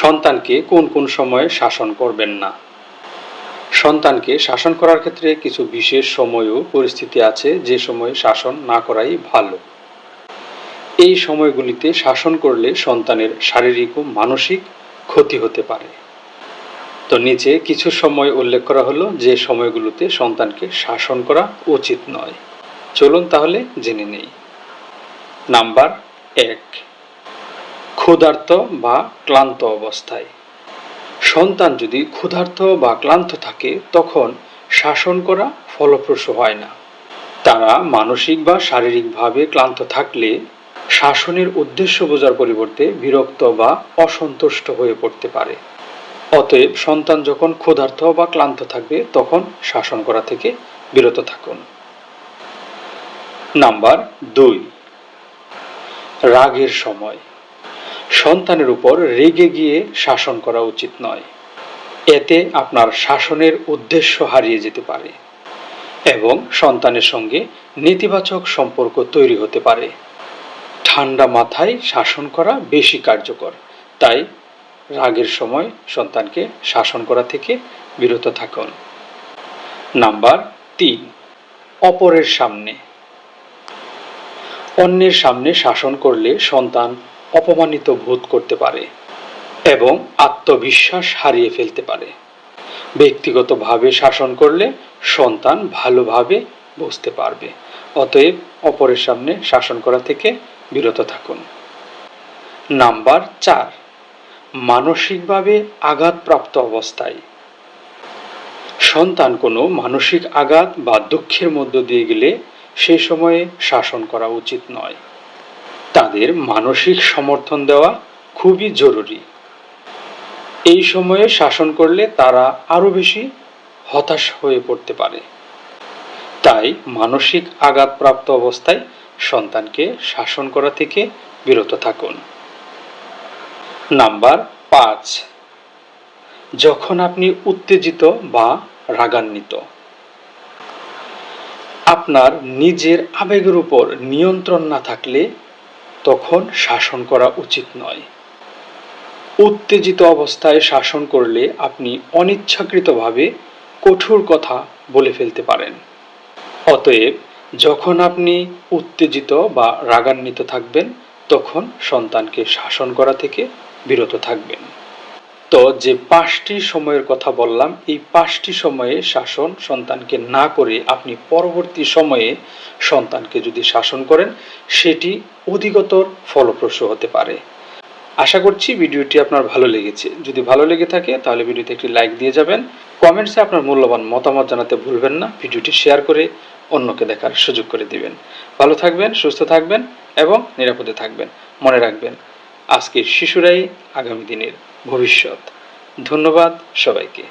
সন্তানকে কোন কোন সময়ে শাসন করবেন না। সন্তানকে শাসন করার ক্ষেত্রে কিছু বিশেষ সময় ও পরিস্থিতি আছে যে সময়ে শাসন না করাই ভালো। এই সময়গুলিতে শাসন করলে সন্তানের শারীরিক ও মানসিক ক্ষতি হতে পারে। তো নিচে কিছু সময় উল্লেখ করা হলো যে সময়গুলোতে সন্তানকে শাসন করা উচিত নয়। চলুন তাহলে জেনে নেই। নাম্বার এক। ক্ষুধার্ত বা ক্লান্ত অবস্থায়। সন্তান যদি ক্ষুধার্ত বা ক্লান্ত থাকে, তখন শাসন করা ফলপ্রসূ হয় না। তারা মানসিক বা শারীরিকভাবে ক্লান্ত থাকলে শাসনের উদ্দেশ্য বোঝার পরিবর্তে বিরক্ত বা অসন্তুষ্ট হয়ে পড়তে পারে। অতএব সন্তান যখন ক্ষুধার্ত বা ক্লান্ত থাকবে, তখন শাসন করা থেকে বিরত থাকুন। নাম্বার দুই, রাগের সময়। সন্তানের উপর রেগে গিয়ে শাসন করা উচিত নয়। এতে আপনার শাসনের উদ্দেশ্য হারিয়ে যেতে পারে এবং সন্তানের সঙ্গে নেতিবাচক সম্পর্ক তৈরি হতে পারে। ঠান্ডা মাথায় শাসন করা বেশি কার্যকর, তাই রাগের সময় সন্তানকে শাসন করা থেকে বিরত থাকুন। নাম্বার তিন, অপরের সামনে। অন্যের সামনে শাসন করলে সন্তান অপমানিত বোধ করতে পারে এবং আত্মবিশ্বাস হারিয়ে ফেলতে পারে। ব্যক্তিগতভাবে শাসন করলে সন্তান ভালোভাবে বুঝতে পারবে। অতএব অপরের সামনে শাসন করা থেকে বিরত থাকুন। নাম্বার চার, মানসিকভাবে আঘাতপ্রাপ্ত অবস্থায়। সন্তান কোনো মানসিক আঘাত বা দুঃখের মধ্য দিয়ে গেলে সেই সময়ে শাসন করা উচিত নয়। তাদের মানসিক সমর্থন দেওয়া খুবই জরুরি। এই সময়ে শাসন করলে তারা আরও বেশি হতাশ হয়ে পড়তে পারে। তাই মানসিক আঘাতপ্রাপ্ত অবস্থায় সন্তানকে শাসন করা থেকে বিরত থাকুন। নাম্বার পাঁচ। যখন আপনি উত্তেজিত বা রাগান্বিত, আপনার নিজের আবেগের উপর নিয়ন্ত্রণ না থাকলে তখন শাসন করা উচিত নয়। উত্তেজিত অবস্থায় শাসন করলে আপনি অনিচ্ছাকৃতভাবে কঠোর কথা বলে ফেলতে পারেন। অতএব, যখন আপনি উত্তেজিত বা রাগান্বিত থাকবেন, তখন সন্তানকে শাসন করা থেকে বিরত থাকবেন। তো যে পাঁচটি সময়ের কথা বললাম, এই পাঁচটি সময়ে শাসন সন্তানকে না করে আপনি পরবর্তী সময়ে সন্তানকে যদি শাসন করেন, সেটি অধিকতর ফলপ্রসূ হতে পারে। আশা করছি ভিডিওটি আপনার ভালো লেগেছে। যদি ভালো লেগে থাকে, তাহলে ভিডিওতে একটি লাইক দিয়ে যাবেন। কমেন্টসে আপনার মূল্যবান মতামত জানাতে ভুলবেন না। ভিডিওটি শেয়ার করে অন্যকে দেখার সুযোগ করে দিবেন। ভালো থাকবেন, সুস্থ থাকবেন এবং নিরাপদে থাকবেন। মনে রাখবেন আজকের শিশুরাই আগামী দিনের ভবিষ্যৎ। ধন্যবাদ সবাইকে।